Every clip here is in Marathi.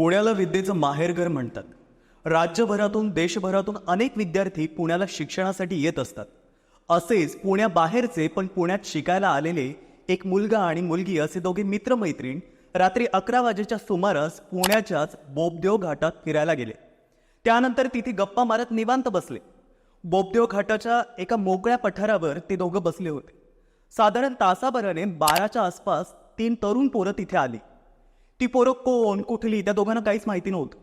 पुण्याला विद्येचं माहेरघर म्हणतात. राज्यभरातून देशभरातून अनेक विद्यार्थी पुण्याला शिक्षणासाठी येत असतात. असेच पुण्याबाहेरचे पण पुण्यात शिकायला आलेले एक मुलगा आणि मुलगी असे दोघे मित्रमैत्रीण रात्री अकरा वाजेच्या सुमारास पुण्याच्याच बोबदेव घाटात फिरायला गेले. त्यानंतर तिथे गप्पा मारत निवांत बसले. बोबदेव घाटाच्या एका मोकळ्या पठारावर ते दोघं बसले होते. साधारण तासाभराने बाराच्या आसपास तीन तरुण पोरं तिथे आली. ती पोरं कोण कुठली त्या दोघांना काहीच माहिती नव्हतं.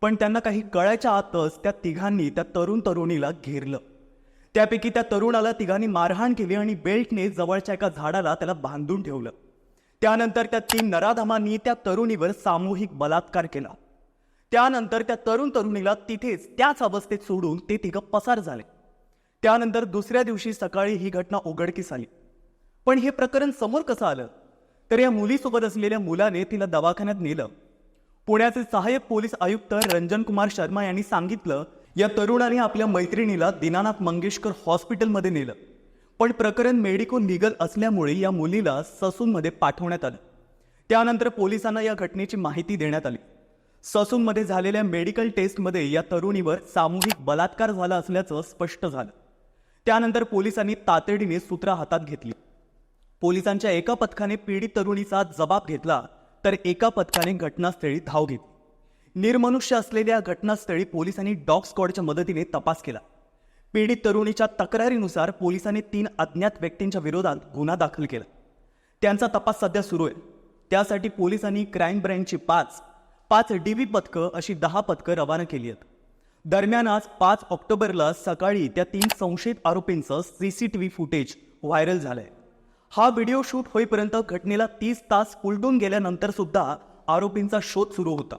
पण त्यांना काही कळायच्या आतच त्या तिघांनी त्या तरुण तरुणीला घेरलं. त्यापैकी त्या तरुणाला तिघांनी मारहाण केली आणि बेल्टने जवळच्या एका झाडाला त्याला बांधून ठेवलं. त्यानंतर त्या तीन नराधमांनी त्या तरुणीवर सामूहिक बलात्कार केला. त्यानंतर त्या तरुण तरुणीला तिथेच त्याच अवस्थेत सोडून ते तिघं पसार झाले. त्यानंतर दुसऱ्या दिवशी सकाळी ही घटना उघडकीस आली. पण हे प्रकरण समोर कसं आलं? तर या मुलीसोबत असलेल्या मुलाने तिला दवाखान्यात नेलं. पुण्याचे सहाय्यक पोलीस आयुक्त रंजन कुमार शर्मा यांनी सांगितलं या तरुणाने आपल्या मैत्रिणीला दीनानाथ मंगेशकर हॉस्पिटलमध्ये नेलं. पण प्रकरण मेडिको लिगल असल्यामुळे या मुलीला ससूनमध्ये पाठवण्यात आलं. त्यानंतर पोलिसांना या घटनेची माहिती देण्यात आली. ससूनमध्ये झालेल्या मेडिकल टेस्टमध्ये या तरुणीवर सामूहिक बलात्कार झाला असल्याचं स्पष्ट झालं. त्यानंतर पोलिसांनी तातडीने सूत्र हातात घेतली. पोलिसांच्या एका पथकाने पीडित तरुणीचा जबाब घेतला तर एका पथकाने घटनास्थळी धाव घेतली. निर्मनुष्य असलेल्या घटनास्थळी पोलिसांनी डॉग स्क्वॉडच्या मदतीने तपास केला. पीडित तरुणीच्या तक्रारीनुसार पोलिसांनी तीन अज्ञात व्यक्तींच्या विरोधात गुन्हा दाखल केला. त्यांचा तपास सध्या सुरू आहे. त्यासाठी पोलिसांनी क्राईम ब्रँचची पाच पाच डीबी पथकं अशी दहा पथकं रवाना केली आहेत. दरम्यान आज पाच ऑक्टोबरला सकाळी त्या तीन संशयित आरोपींचं सीसीटीव्ही फुटेज व्हायरल झालंय. हा व्हिडिओ शूट होईपर्यंत घटनेला तीस तास उलटून गेल्यानंतर सुद्धा आरोपींचा शोध सुरू होता.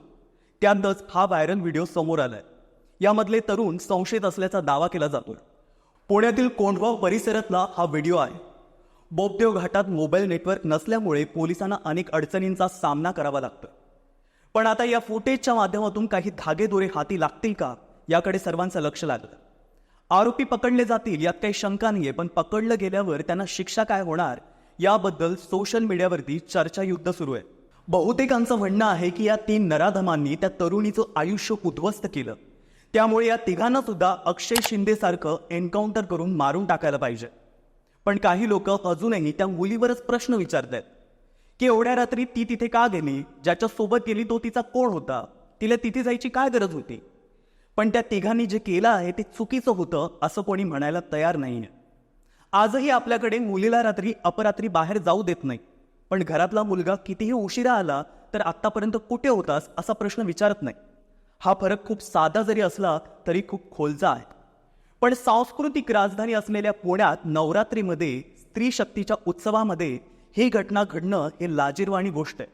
त्यातच हा व्हायरल व्हिडिओ समोर आलाय. यामधले तरुण संशयित असल्याचा दावा केला जातोय. पुण्यातील कोंडगाव परिसरातला हा व्हिडिओ आहे. बोबदेव घाटात मोबाईल नेटवर्क नसल्यामुळे पोलिसांना अनेक अडचणींचा सामना करावा लागतो पण आता या फुटेजच्या माध्यमातून काही धागेदोरे हाती लागतील का? याकडे सर्वांचं लक्ष लागलं. आरोपी पकडले जातील यात काही शंका नाहीये पण पकडलं गेल्यावर त्यांना शिक्षा काय होणार याबद्दल सोशल मीडियावरती चर्चा युद्ध सुरू आहे. बहुतेकांचं म्हणणं आहे की या तीन नराधमांनी त्या तरुणीचं आयुष्य उद्ध्वस्त केलं. त्यामुळे या तिघांना सुद्धा अक्षय शिंदेसारखं एन्काउंटर करून मारून टाकायला पाहिजे. पण काही लोक अजूनही त्या मुलीवरच प्रश्न विचारत आहेत की एवढ्या रात्री ती तिथे का गेली? ज्याच्यासोबत गेली तो तिचा कोण होता? तिला तिथे जायची काय गरज होती? पण त्या तिघांनी जे केलं आहे ते चुकीचं होतं असं कोणी म्हणायला तयार नाहीये. आजही आपल्याकडे मुलीला रात्री अपरात्री बाहेर जाऊ देत नाही. पण घरातला मुलगा कितीही उशिरा आला तर आत्तापर्यंत कुठे होतास असा प्रश्न विचारत नाही. हा फरक खूप साधा जरी असला तरी खूप खोलचा आहे. पण सांस्कृतिक राजधानी असलेल्या पुण्यात नवरात्रीमध्ये स्त्री शक्तीच्या उत्सवामध्ये ही घटना घडणं हे लाजीरवाणी गोष्ट आहे.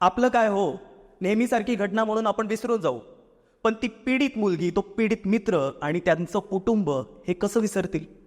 आपलं काय हो? नेहमीसारखी घटना म्हणून आपण विसरून जाऊ. पण ती पीडित मुलगी तो पीडित मित्र आणि त्यांचं कुटुंब हे कसं विसरतील?